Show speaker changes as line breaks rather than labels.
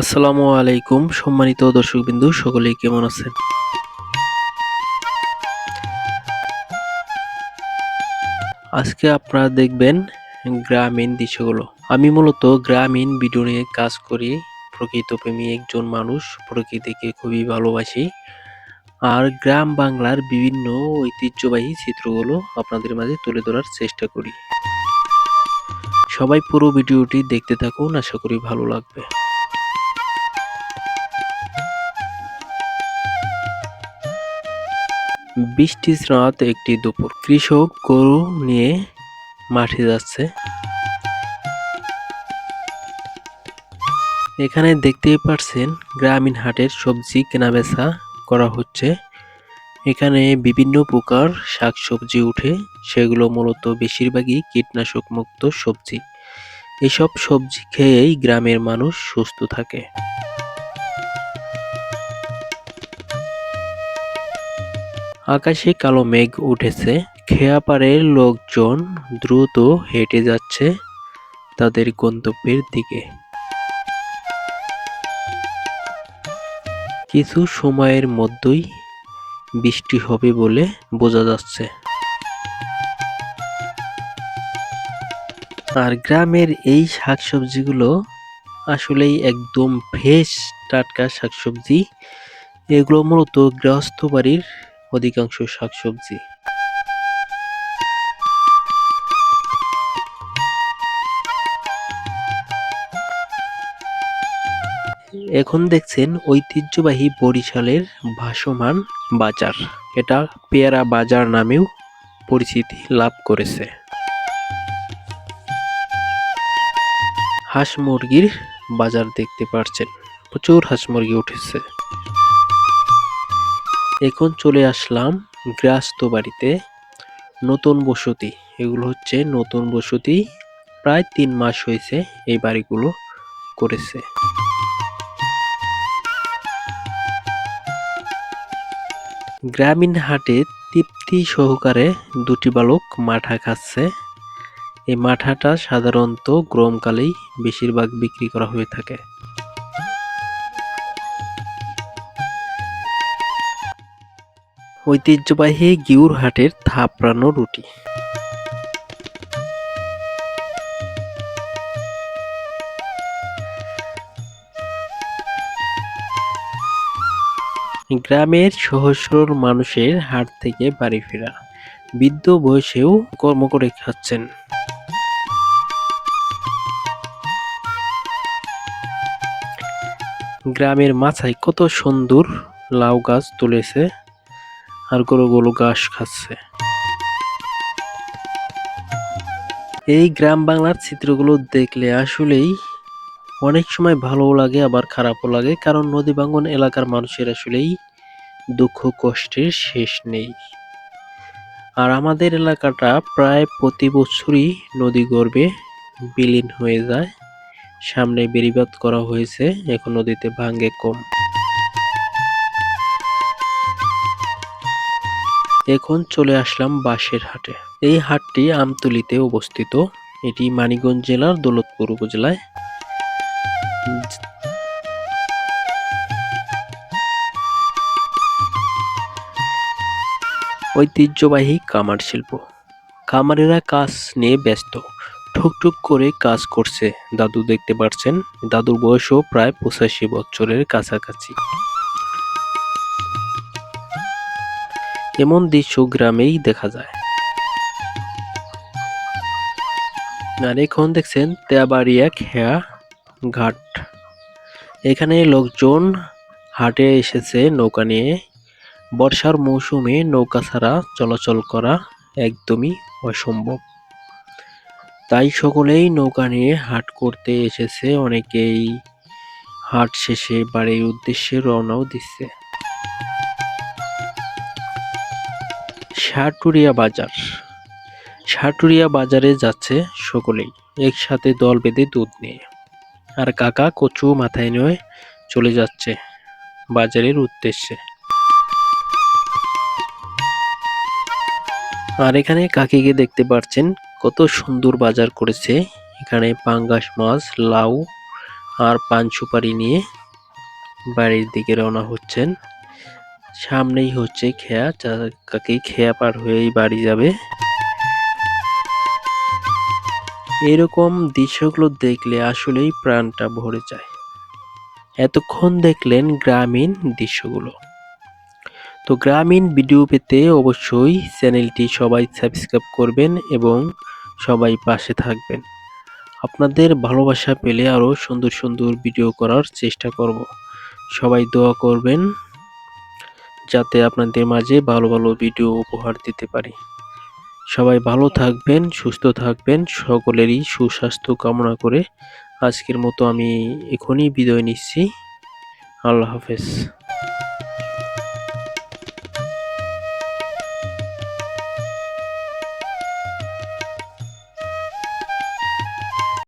আসসালামু আলাইকুম, সম্মানিত দর্শকবিন্দু, সকলেই কেমন আছেন? আজকে আপনারা দেখবেন গ্রামীণ দৃশ্যগুলো। আমি মূলত গ্রামীণ ভিডিও নিয়ে কাজ করি। প্রকৃত প্রেমী একজন মানুষ, প্রকৃতিকে খুবই ভালোবাসি। আর গ্রাম বাংলার বিভিন্ন ঐতিহ্যবাহী চিত্রগুলো আপনাদের মাঝে তুলে ধরার চেষ্টা করি। সবাই পুরো ভিডিওটি দেখতে থাকুন, আশা করি ভালো লাগবে। বৃষ্টি স্নাত একটি দুপুর। কৃষক গরু নিয়ে মাঠে যাচ্ছে। এখানে দেখতেই পারছেন, গ্রামীণ হাটের সবজি কেনাবেচা করা হচ্ছে। এখানে বিভিন্ন প্রকার শাকসবজি উঠে, সেগুলো মূলত বেশিরভাগই কীটনাশক মুক্ত সবজি। এসব সবজি খেয়েই গ্রামের মানুষ সুস্থ থাকে। আকাশে কালো মেঘ উঠেছে। খেয়াপাড়ের লোকজন দ্রুত হেঁটে যাচ্ছে তাদের গন্তব্যের দিকে। কিছু সময়ের মধ্যেই বৃষ্টি হবে বলে বোঝা যাচ্ছে। আর গ্রামের এই শাকসবজিগুলো আসলেই একদম ফ্রেশ টাটকা শাকসবজি। এগুলো মূলত গৃহস্থ বাড়ির অধিকাংশ শাকসবজি। এখন দেখছেন ঐতিহ্যবাহী বরিশালের ভাসমান বাজার। এটা পেয়ারা বাজার নামেও পরিচিতি লাভ করেছে। হাঁস মুরগির বাজার দেখতে পাচ্ছেন প্রচুর হাঁস মুরগি উঠেছে। এখন চলে আসলাম গৃহস্থ বাড়িতে। নতুন বসতি, এগুলো হচ্ছে নতুন বসতি। প্রায় তিন মাস হয়েছে এই বাড়িগুলো করেছে। গ্রামীণ হাটে তৃপ্তি সহকারে দুটি বালক মাঠা খাচ্ছে। এই মাঠাটা সাধারণত গরমকালেই বেশিরভাগ বিক্রি করা হয়ে থাকে। ঐতিহ্যবাহী গিউর হাটের থাপড়ানো রুটি। গ্রামের সহজ সরল মানুষের হাট থেকে বাড়ি ফেরা। বৃদ্ধ বয়সেও কর্ম করে খাচ্ছেন। গ্রামের মাথায় কত সুন্দর লাউ গাছ তুলেছে। আর গরুগুলো ঘাস খাচ্ছে। এই গ্রাম বাংলার চিত্রগুলো দেখলে আসলেই অনেক সময় ভালোও লাগে, আবার খারাপও লাগে, কারণ নদী ভাঙ্গন এলাকার মানুষের আসলেই দুঃখ কষ্টের শেষ নেই। আর আমাদের এলাকাটা প্রায় প্রতি বছরই নদী গর্ভে বিলীন হয়ে যায়। সামনে বেড়িবাদ করা হয়েছে, এখন নদীতে ভাঙ্গে কম। এখন চলে আসলাম বাঁশের হাটে। এই হাটটি আমতলিতে অবস্থিত। এটি মানিকগঞ্জ জেলার দৌলতপুর উপজেলায়। ঐতিহ্যবাহী কামার শিল্প। কামারেরা কাজ নিয়ে ব্যস্ত। ঠুকঠুক করে কাজ করছে। দাদু দেখতে পাচ্ছেন দাদুর বয়সও প্রায় পঁচাশি বছরের কাছাকাছি। এমন দৃশ্য গ্রামেই দেখা যায়। আর এখন দেখছেন তেয়াবাড়িয়া খেয়া ঘাট। এখানে লোকজন হাটে এসেছে নৌকা নিয়ে। বর্ষার মৌসুমে নৌকা ছাড়া চলাচল করা একদমই অসম্ভব। তাই সকলেই নৌকা নিয়ে হাট করতে এসেছে, অনেকেই হাট শেষে বাড়ির উদ্দেশ্যে রওনাও দিচ্ছে। সাটুরিয়া বাজার। সাটুরিয়া বাজারে যাচ্ছে সকলেই, একসাথে দল বেঁধে দুধ নিয়ে। আর কাকা কচু মাথায় নিয়ে চলে যাচ্ছে বাজারের উদ্দেশ্যে। আর এখানে কাকিকে দেখতে পাচ্ছেন কত সুন্দর বাজার করেছে। এখানে পাঙ্গাস মাছ, লাউ আর পান সুপারি নিয়ে বাড়ির দিকে রওনা হচ্ছেন। সামনেই হচ্ছে খেয়া কাকি খেয়া পার হয়েই বাড়ি যাবে। এরকম দৃশ্যগুলো দেখলে আসলেই প্রাণটা ভরে যায়। এতক্ষণ দেখলেন গ্রামীণ দৃশ্যগুলো। তো গ্রামীণ ভিডিও পেতে অবশ্যই চ্যানেলটি সবাই সাবস্ক্রাইব করবেন এবং সবাই পাশে থাকবেন। আপনাদের ভালোবাসা পেলে আরও সুন্দর সুন্দর ভিডিও করার চেষ্টা করব। সবাই দোয়া করবেন। যাতে আপনাদের মাঝে ভালো ভালো ভিডিও উপহার দিতে পারি। সবাই ভালো থাকবেন, সুস্থ থাকবেন, সকলেরই সুস্বাস্থ্য কামনা করে আজকের মতো আমি এখনই বিদায় নিচ্ছি। আল্লাহ হাফেজ।